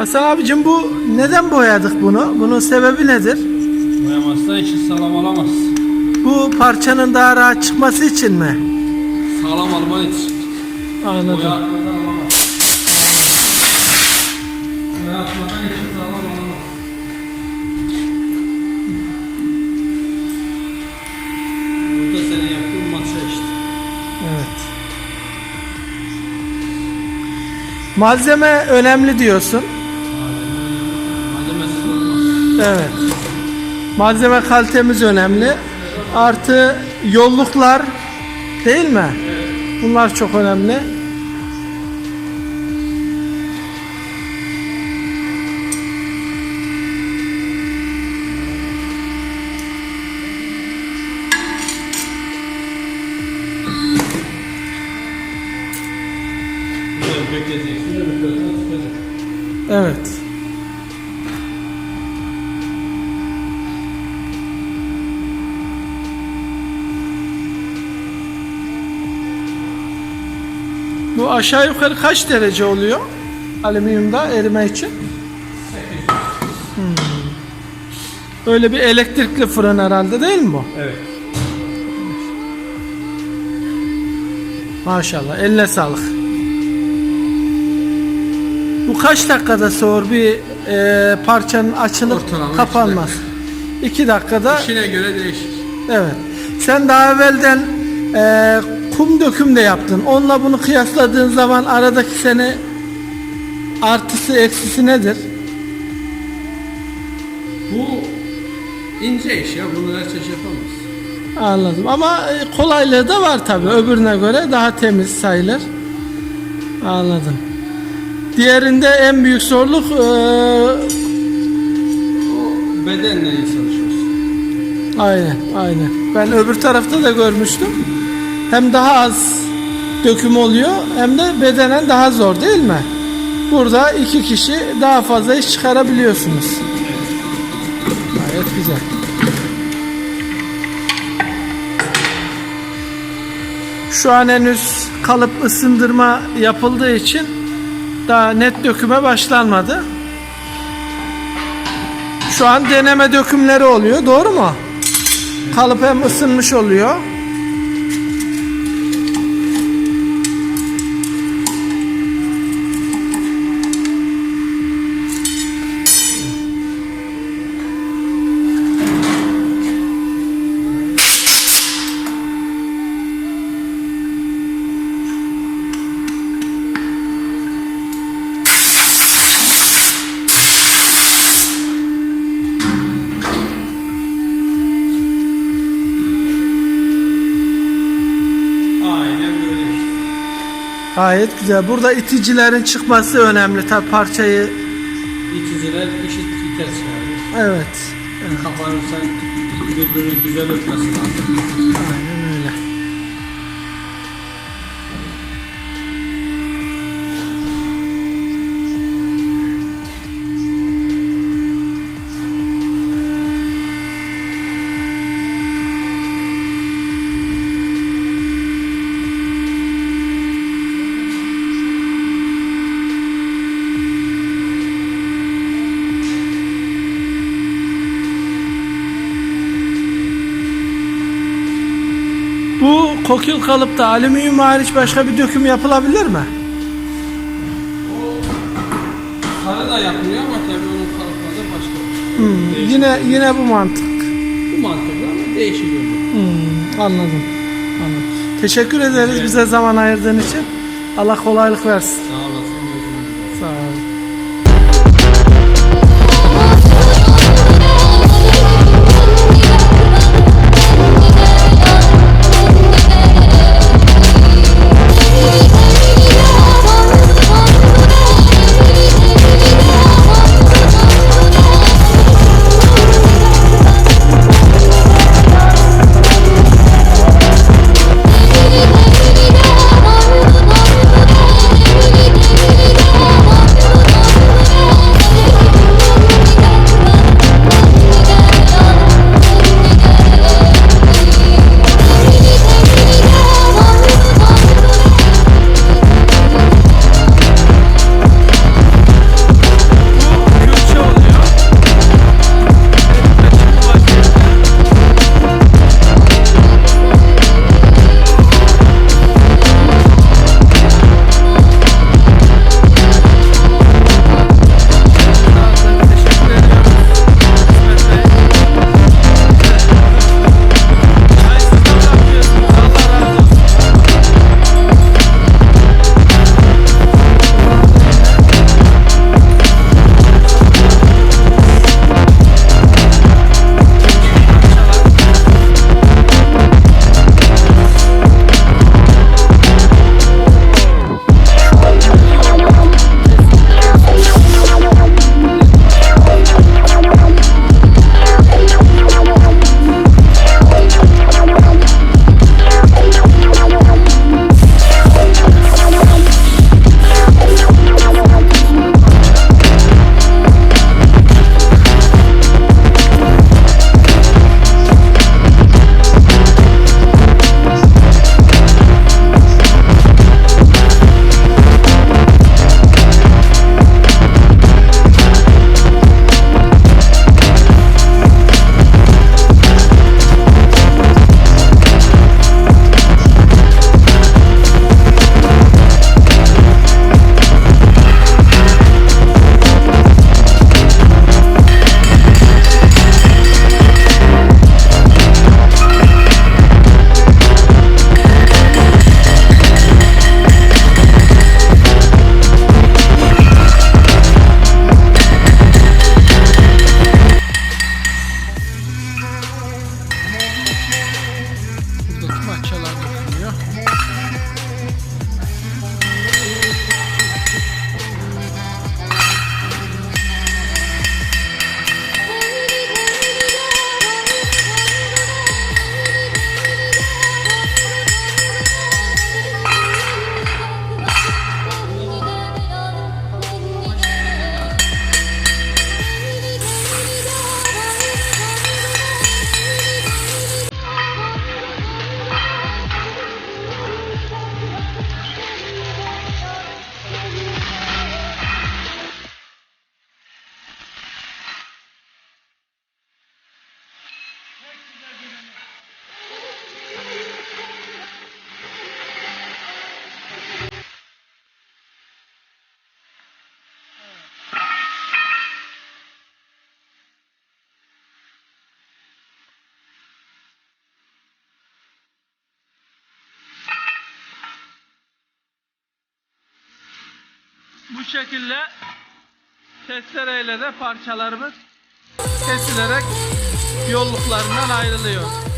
Hasan abicim bu neden boyadık bunu? Bunun sebebi nedir? Boyamazsa işi sağlam olamaz. Bu parçanın daha rahat çıkması için mi? Sağlam alman için. Boya Anladım. atmadan alamaz. Boya atmadan sağlam olamaz. Burada senin yaptığın işte. Evet. Malzeme önemli diyorsun. Evet. Malzeme kalitemiz önemli. Artı yolluklar değil mi? Bunlar çok önemli. Evet. Bu aşağı yukarı kaç derece oluyor? Alüminyumda erime için. Hmm. Öyle bir elektrikli fırın herhalde değil mi bu? Evet. Maşallah eline sağlık. Bu kaç dakikada soğur bir e, parçanın açılıp Ortalama iki kapanmaz? İki dakikada İşine göre değişir. evet. Sen daha evvelden e, kum döküm de yaptın. Onunla bunu kıyasladığın zaman aradaki seni artısı eksisi nedir? Bu ince iş ya. Bunu her çeşit yapamaz. Anladım ama e, kolaylığı da var tabi öbürüne göre daha temiz sayılır. Anladım. Diğerinde en büyük zorluk e, Bedenle iyi çalışıyorsun. aynen aynen. Ben öbür tarafta da görmüştüm. Hem daha az döküm oluyor hem de bedenen daha zor değil mi? Burada iki kişi daha fazla iş çıkarabiliyorsunuz. Gayet güzel. Şu an henüz kalıp ısındırma yapıldığı için daha net döküme başlanmadı. Şu an deneme dökümleri oluyor. Doğru mu? Kalıp hem ısınmış oluyor. Gayet güzel. Burada iticilerin çıkması önemli. Tabi parçayı İticiler eşit iter çıkarır. evet. Kapanırsan birbirini güzel ötmesi lazım. Aynen Bu kokil kalıpta alüminyum hariç başka bir döküm yapılabilir mi? Karı da yapılıyor ama tabii onun kalıpları başka. Hmm, yine yine bu mantık. Bu mantıklı ama değişik oluyor. Hmm, anladım. Anladım. Teşekkür ederiz bize zaman ayırdığın için. Allah kolaylık versin. Sağ olasın. Şekilde testereyle de parçalarımız kesilerek yolluklarından ayrılıyor.